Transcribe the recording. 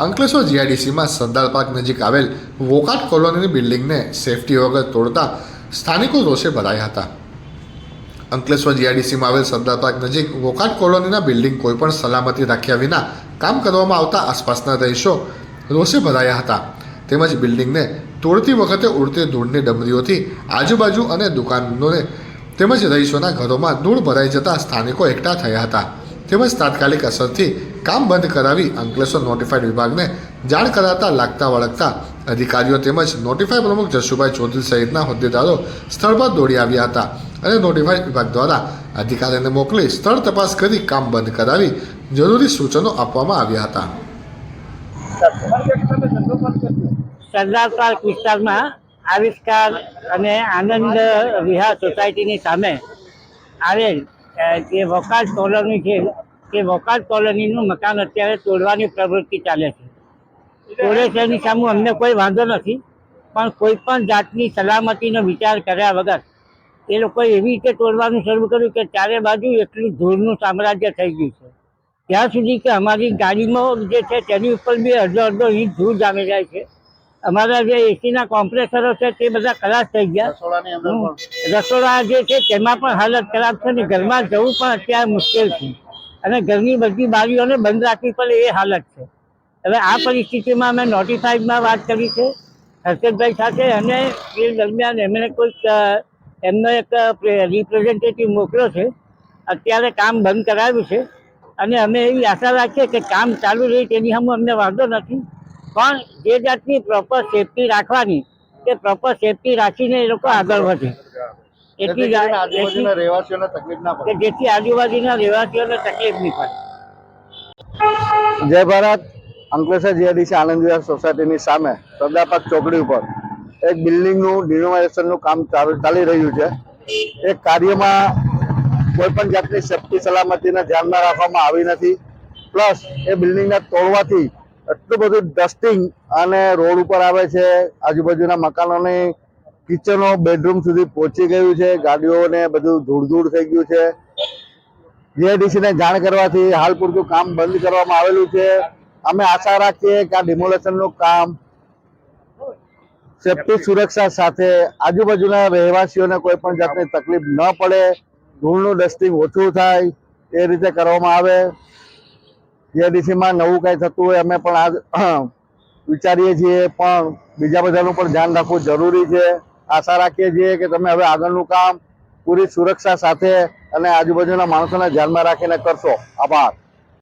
અંકલેશ્વર જીઆઈડીસીમાં સરદાર park નજીક આવેલ વોકાટ કોલોનીની બિલ્ડિંગને safety વગર તોડતા સ્થાનિકો રોષે ભરાયા હતા. અંકલેશ્વર જીઆઈડીસીમાં આવેલ સરદાર પાર્ક નજીક વોકાટ કોલોનીના બિલ્ડિંગ કોઈપણ સલામતી રાખ્યા વિના કામ કરવામાં આવતા આસપાસના રહીશો રોષે ભરાયા હતા. તેમજ બિલ્ડિંગને તોડતી વખતે ઉડતી ધૂળની ડમરીઓથી આજુબાજુ અને દુકાનોને તેમજ રહીશોના ઘરોમાં ધૂળ ભરાઈ જતા સ્થાનિકો એકઠા થયા હતા. તેમજ તાત્કાલિક અસરથી કામ બંધ કરાવી અંકલેશ્વર નોટિફાઈડ વિભાગને જાણ કરાતા લાગતા વળગતા અધિકારીઓ તેમજ નોટિફાઈ પ્રમુખ જશુભાઈ ચૌધરી સહિતના હોદ્દેદારો સ્થળ પર દોડી આવ્યા હતા અને નોટિફાઈ વિભાગ દ્વારા અધિકારીને મોકલી સ્થળ તપાસ કરી કામ બંધ કરાવી જરૂરી સૂચનો આપવામાં આવ્યા હતા. સરદાર પાર્ક વિસ્તારમાં આવિષ્કાર અને આનંદ વિહાર સોસાયટીની સામે આવેલ જે વોકાટ કોલોની છે, એ વોકાટ કોલોનીનું મકાન અત્યારે તોડવાની પ્રવૃત્તિ ચાલે છે. તોડે છે એની સામે અમને કોઈ વાંધો નથી, પણ કોઈ પણ જાતની સલામતીનો વિચાર કર્યા વગર એ લોકોએ એવી રીતે તોડવાનું શરૂ કર્યું કે ચારે બાજુ એટલું ધૂળનું સામ્રાજ્ય થઈ ગયું છે. ત્યાં સુધી કે અમારી ગાડીમાં જે છે તેની ઉપર બી અડધો અડધો ઇંચ ધૂળ જામી જાય છે. અમારા જે એસીના કોમ્પ્રેસરો છે તે બધા ખરાબ થઈ ગયા. રસોડા જે છે તેમાં પણ હાલત ખરાબ છે ને ઘરમાં જવું પણ અત્યારે મુશ્કેલ છે. અને ઘરની બધી બારીઓને બંધ રાખવી પડે એ હાલત છે. હવે આ પરિસ્થિતિમાં અમે નોટિફાઈડમાં વાત કરી છે હર્ષદભાઈ સાથે અને એ દરમિયાન એમણે કોઈક એમનો એક રિપ્રેઝેન્ટેટિવ મોકલ્યો છે. અત્યારે કામ બંધ કરાવ્યું છે. અને અમે એવી આશા રાખીએ કે કામ ચાલુ રહે તેની સામે અમને વાંધો નથી. પણ જે જાતની પ્રોપર સેફટી રાખવાની તે પ્રોપર સેફટી રાખીને એ લોકો આગળ વધે. એટલી જ રહેવાસીઓને તકલીફ ના કે જેથી આજુબાજુના રહેવાસીઓને તકલીફ નહીં પડે. જય ભારત. અંકલેશ્વર જીઆરડીસી આનંદ વિહાર સોસાયટીની સામે સરદારપાક ચોકડી ઉપર એક બિલ્ડિંગનું રિનોવેશનનું કામ ચાલુ ચાલી રહ્યું છે. એ કાર્યમાં કોઈ પણ જાતની સેફટી સલામતીને ધ્યાનમાં રાખવામાં આવી નથી. પ્લસ એ બિલ્ડિંગને તોડવાથી એટલું બધું ડસ્ટિંગ અને રોડ ઉપર આવે છે. આજુબાજુના મકાનોની કિચનો બેડરૂમ સુધી પહોંચી ગયું છે. ગાડીઓને બધું ધૂળ ધૂળ થઈ ગયું છે. જીઆઈડીસીને જાણ કરવાથી હાલ પૂરતું કામ બંધ કરવામાં આવેલું છે. અમે આશા રાખીએ કે આ ડિમોલેશનનું કામ સેફટી સુરક્ષા સાથે આજુબાજુના રહેવાસીઓને કોઈ પણ જાતની તકલીફ ન પડે. ધૂળનું ડસ્ટિંગ ઓછું થાય. એ રીતે કરવામાં આવે. GIDC માં નવું કંઈ થતું હોય, અમે પણ આ વિચારીએ છીએ. પણ બીજા બધાનું પણ ધ્યાન રાખવું જરૂરી છે. આશા રાખીએ છીએ કે તમે હવે આગળનું કામ પૂરી સુરક્ષા સાથે અને આજુબાજુના માણસોને ધ્યાનમાં રાખીને કરશો. આભાર.